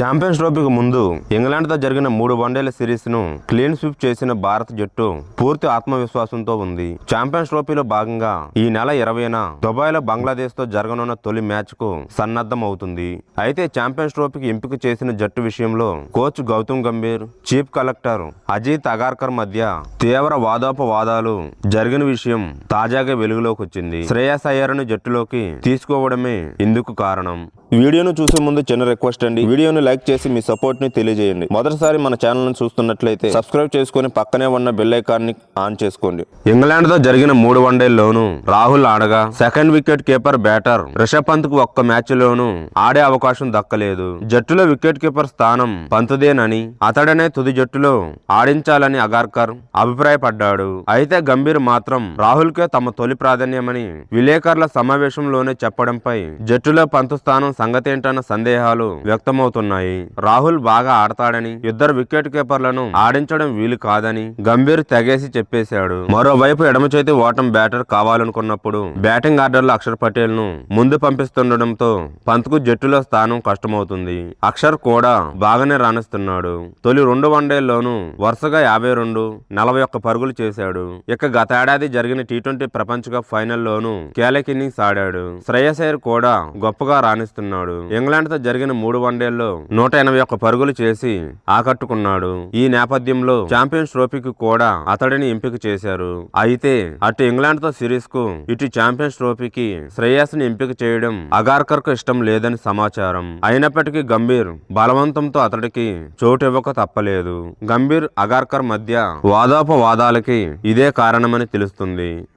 Champions ట్రోఫీకి ముందు ఇంగ్లాండ్తో జరిగిన మూడు వన్డేల సిరీస్ను క్లీన్ స్వీప్ చేసిన భారత జట్టు పూర్తి ఆత్మవిశ్వాసంతో ఉంది. ఛాంపియన్స్ ట్రోఫీలో భాగంగా ఈ నెల ఇరవైన దుబాయ్లో బంగ్లాదేశ్తో జరగనున్న తొలి మ్యాచ్కు సన్నద్ధం అవుతుంది అయితే ఛాంపియన్స్ ట్రోఫీకి ఎంపిక చేసిన జట్టు విషయంలో coach Gautam Gambhir chief selector Ajit Agarkar మధ్య తీవ్ర వాదోపవాదాలు జరిగిన విషయం తాజాగా వెలుగులోకి వచ్చింది. శ్రేయస్ అయ్యర్ను జట్టులోకి తీసుకోవడమే ఇందుకు కారణం. వీడియోను చూసే ముందు చిన్న రిక్వెస్ట్ అండి. వీడియోను లైక్ చేసి మీ సపోర్ట్ని తెలియజేయండి. మొదటిసారి మన ఛానల్ని చూస్తున్నట్లయితే సబ్స్క్రైబ్ చేసుకుని పక్కనే ఉన్న బెల్ ఐకాన్ని ఆన్ చేసుకోండి. ఇంగ్లాండ్తో జరిగిన మూడు వన్డేల్లోనూ Rahul ఆడగా second wicket keeper batter Rishabh పంత్కు ఒక్క మ్యాచ్ లోనూ ఆడే అవకాశం దక్కలేదు. జట్టులో వికెట్ కీపర్ స్థానం పంతుదేనని అతడనే తుది జట్టులో ఆడించాలని అగార్కర్ అభిప్రాయపడ్డాడు. అయితే గంభీర్ మాత్రం రాహుల్ కే తమ తొలి ప్రాధాన్యమని విలేకరుల సమావేశంలోనే చెప్పడంపై జట్టులో పంతు స్థానం సంగతేంటన్న సందేహాలు వ్యక్తమవుతున్నాయి. రాహుల్ బాగా ఆడతాడని ఇద్దరు వికెట్ కీపర్లను ఆడించడం వీలు కాదని గంభీర్ తెగేసి చెప్పేశాడు. మరోవైపు ఎడమ చేతి ఓటం బ్యాటర్ కావాలనుకున్నప్పుడు బ్యాటింగ్ ఆర్డర్లో అక్షర్ పటేల్ను ముందు పంపిస్తుండటంతో పంత్కు జట్టులో స్థానం కష్టమవుతుంది. అక్షర్ కూడా బాగానే రాణిస్తున్నాడు. తొలి రెండు వన్డేల్లోనూ వరుసగా యాభై రెండు నలభై ఒక్క పరుగులు చేశాడు. ఇక గతేడాది జరిగిన టీ ట్వంటీ ప్రపంచ కప్ ఫైనల్లోనూ కీలక ఇన్నింగ్స్ ఆడాడు. శ్రేయస్ అయ్యర్ కూడా గొప్పగా రాణిస్తున్నాడు. ఇంగ్లాండ్తో జరిగిన మూడు వన్డేల్లో నూట ఎనభై ఒక్క పరుగులు చేసి ఆకట్టుకున్నాడు. ఈ నేపథ్యంలో ఛాంపియన్స్ ట్రోఫీకి కూడా అతడిని ఎంపిక చేశారు. అయితే అటు ఇంగ్లాండ్తో సిరీస్కు ఇటు ఛాంపియన్స్ ట్రోఫీకి శ్రేయస్ని ఎంపిక చేయడం అగార్కర్కు ఇష్టం లేదని సమాచారం. అయినప్పటికీ గంభీర్ బలవంతంతో అతడికి చోటు ఇవ్వక తప్పలేదు. గంభీర్ అగార్కర్ మధ్య వాదోపవాదాలకి ఇదే కారణమని తెలుస్తుంది.